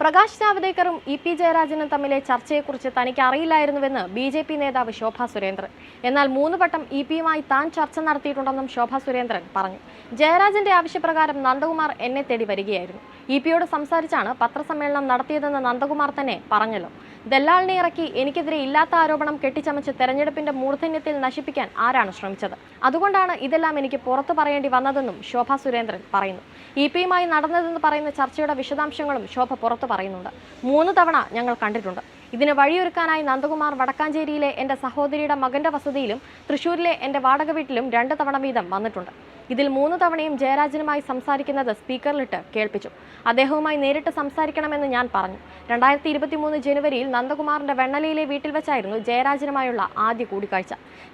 പ്രകാശ് ജാവ്ദേക്കറും E P ജയരാജനും തമ്മിലെ ചർച്ചയെക്കുറിച്ച് തനിക്ക് അറിയില്ലായിരുന്നുവെന്ന് ബി ജെ പി നേതാവ് ശോഭ സുരേന്ദ്രൻ. എന്നാൽ മൂന്ന് വട്ടം ഇ പിയുമായി താൻ ചർച്ച നടത്തിയിട്ടുണ്ടെന്നും ശോഭ സുരേന്ദ്രൻ പറഞ്ഞു. ജയരാജന്റെ ആവശ്യപ്രകാരം നന്ദകുമാർ എന്നെ തേടി വരികയായിരുന്നു. ഇ പിയോട് സംസാരിച്ചാണ് പത്രസമ്മേളനം നടത്തിയതെന്ന് നന്ദകുമാർ തന്നെ പറഞ്ഞല്ലോ. ദല്ലാളിനെ ഇറക്കി എനിക്കെതിരെ ഇല്ലാത്ത ആരോപണം കെട്ടിച്ചമച്ച് തെരഞ്ഞെടുപ്പിന്റെ മൂർധന്യത്തിൽ നശിപ്പിക്കാൻ ആരാണ് ശ്രമിച്ചത്? അതുകൊണ്ടാണ് ഇതെല്ലാം എനിക്ക് പുറത്തു പറയേണ്ടി വന്നതെന്നും ശോഭ സുരേന്ദ്രൻ പറയുന്നു. ഇ പിയുമായി നടന്നതെന്ന് പറയുന്ന ചർച്ചയുടെ വിശദാംശങ്ങളും ശോഭ പുറത്തു പറയുന്നുണ്ട്. മൂന്ന് തവണ ഞങ്ങൾ കണ്ടിട്ടുണ്ട്. ഇതിന് വഴിയൊരുക്കാനായി നന്ദകുമാർ വടക്കാഞ്ചേരിയിലെ എന്റെ സഹോദരിയുടെ മകന്റെ വസതിയിലും തൃശൂരിലെ എന്റെ വാടക വീട്ടിലും രണ്ട് തവണ വീതം വന്നിട്ടുണ്ട്. ഇതിൽ മൂന്ന് തവണയും ജയരാജനുമായി സംസാരിക്കുന്നത് സ്പീക്കറിലിട്ട് കേൾപ്പിച്ചു. അദ്ദേഹവുമായി നേരിട്ട് സംസാരിക്കണമെന്ന് ഞാൻ പറഞ്ഞു. രണ്ടായിരത്തി ഇരുപത്തി മൂന്ന് ജനുവരിയിൽ നന്ദകുമാറിന്റെ വെണ്ണലയിലെ വീട്ടിൽ വെച്ചായിരുന്നു ജയരാജനുമായുള്ള ആദ്യ കൂടിക്കാഴ്ച.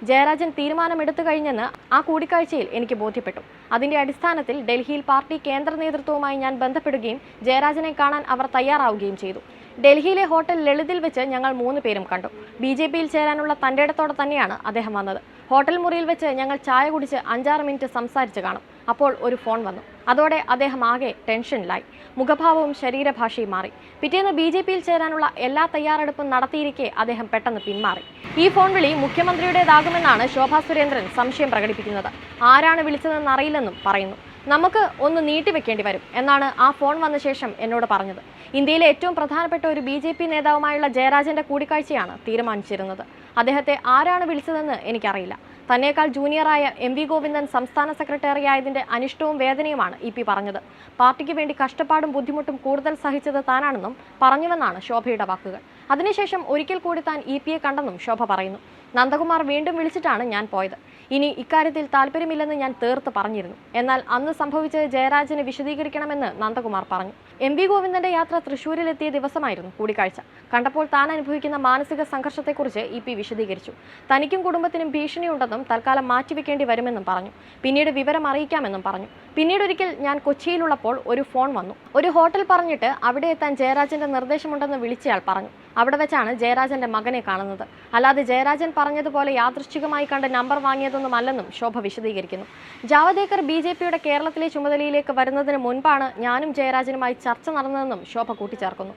ജയരാജൻ തീരുമാനമെടുത്തു കഴിഞ്ഞെന്ന് ആ കൂടിക്കാഴ്ചയിൽ എനിക്ക് ബോധ്യപ്പെട്ടു. അതിന്റെ അടിസ്ഥാനത്തിൽ ഡൽഹിയിൽ പാർട്ടി കേന്ദ്ര നേതൃത്വവുമായി ഞാൻ ബന്ധപ്പെടുകയും ജയരാജനെ കാണാൻ അവർ തയ്യാറാവുകയും ചെയ്തു. ഡൽഹിയിലെ ഹോട്ടൽ ലളിതിൽ വെച്ച് ഞങ്ങൾ മൂന്ന് പേരും കണ്ടു. ബി ജെ പിയിൽ ചേരാനുള്ള തന്റെ ഇടത്തോടെ തന്നെയാണ് അദ്ദേഹം വന്നത്. ഹോട്ടൽ മുറിയിൽ വെച്ച് ഞങ്ങൾ ചായ കുടിച്ച് അഞ്ചാറ് മിനിറ്റ് സംസാരിച്ച് കാണും. അപ്പോൾ ഒരു ഫോൺ വന്നു. അതോടെ അദ്ദേഹം ആകെ ടെൻഷനിലായി. മുഖഭാവവും ശരീരഭാഷയും മാറി. പിറ്റേന്ന് ബി ജെ പിയിൽ ചേരാനുള്ള എല്ലാ തയ്യാറെടുപ്പും നടത്തിയിരിക്കെ അദ്ദേഹം പെട്ടെന്ന് പിന്മാറി. ഈ ഫോൺ വിളി മുഖ്യമന്ത്രിയുടേതാകുമെന്നാണ് ശോഭാ സുരേന്ദ്രൻ സംശയം പ്രകടിപ്പിക്കുന്നത്. ആരാണ് വിളിച്ചതെന്ന് അറിയില്ലെന്നും പറയുന്നു. നമുക്ക് ഒന്ന് നീട്ടിവെക്കേണ്ടി വരും എന്നാണ് ആ ഫോൺ വന്ന ശേഷം എന്നോട് പറഞ്ഞത്. ഇന്ത്യയിലെ ഏറ്റവും പ്രധാനപ്പെട്ട ഒരു ബി ജെ പി നേതാവുമായുള്ള ജയരാജന്റെ കൂടിക്കാഴ്ചയാണ് തീരുമാനിച്ചിരുന്നത്. അദ്ദേഹത്തെ ആരാണ് വിളിച്ചതെന്ന് എനിക്കറിയില്ല. തന്നേക്കാൾ ജൂനിയറായ എം വി ഗോവിന്ദൻ സംസ്ഥാന സെക്രട്ടറി ആയതിന്റെ അനിഷ്ടവും വേദനയുമാണ് ഇ പി പറഞ്ഞത്. പാർട്ടിക്ക് വേണ്ടി കഷ്ടപ്പാടും ബുദ്ധിമുട്ടും കൂടുതൽ സഹിച്ചത് താനാണെന്നും പറഞ്ഞുവെന്നാണ് ശോഭയുടെ വാക്കുകൾ. അതിനുശേഷം ഒരിക്കൽ കൂടി താൻ ഇ പിയെ കണ്ടെന്നും ശോഭ പറയുന്നു. നന്ദകുമാർ വീണ്ടും വിളിച്ചിട്ടാണ് ഞാൻ പോയത്. ഇനി ഇക്കാര്യത്തിൽ താല്പര്യമില്ലെന്ന് ഞാൻ തീർത്ത് പറഞ്ഞിരുന്നു. എന്നാൽ അന്ന് സംഭവിച്ചത് ജയരാജന് വിശദീകരിക്കണമെന്ന് നന്ദകുമാർ പറഞ്ഞു. എം വി ഗോവിന്ദന്റെ യാത്ര തൃശൂരിലെത്തിയ ദിവസമായിരുന്നു കൂടിക്കാഴ്ച. കണ്ടപ്പോൾ താൻ അനുഭവിക്കുന്ന മാനസിക സംഘർഷത്തെക്കുറിച്ച് ഇ പി വിശദീകരിച്ചു. തനിക്കും കുടുംബത്തിനും ഭീഷണിയുണ്ടെന്നും തൽക്കാലം മാറ്റിവെക്കേണ്ടി വരുമെന്നും പറഞ്ഞു. പിന്നീട് വിവരം അറിയിക്കാമെന്നും പറഞ്ഞു. പിന്നീട് ഒരിക്കൽ ഞാൻ കൊച്ചിയിലുള്ളപ്പോൾ ഒരു ഫോൺ വന്നു. ഒരു ഹോട്ടൽ പറഞ്ഞിട്ട് അവിടെ എത്താൻ ജയരാജന്റെ നിർദ്ദേശമുണ്ടെന്ന് വിളിച്ചയാൾ പറഞ്ഞു. അവിടെ വെച്ചാണ് ജയരാജന്റെ മകനെ കാണുന്നത്. അല്ലാതെ ജയരാജൻ പറഞ്ഞതുപോലെ യാദൃശ്ചികമായി കണ്ട് നമ്പർ വാങ്ങിയതൊന്നുമല്ലെന്നും ശോഭ വിശദീകരിക്കുന്നു. ജാവദേക്കർ ബി ജെ പിയുടെ കേരളത്തിലെ ചുമതലയിലേക്ക് വരുന്നതിന് മുൻപാണ് ഞാനും ജയരാജനുമായി ചർച്ച നടന്നതെന്നും ശോഭ കൂട്ടിച്ചേർക്കുന്നു.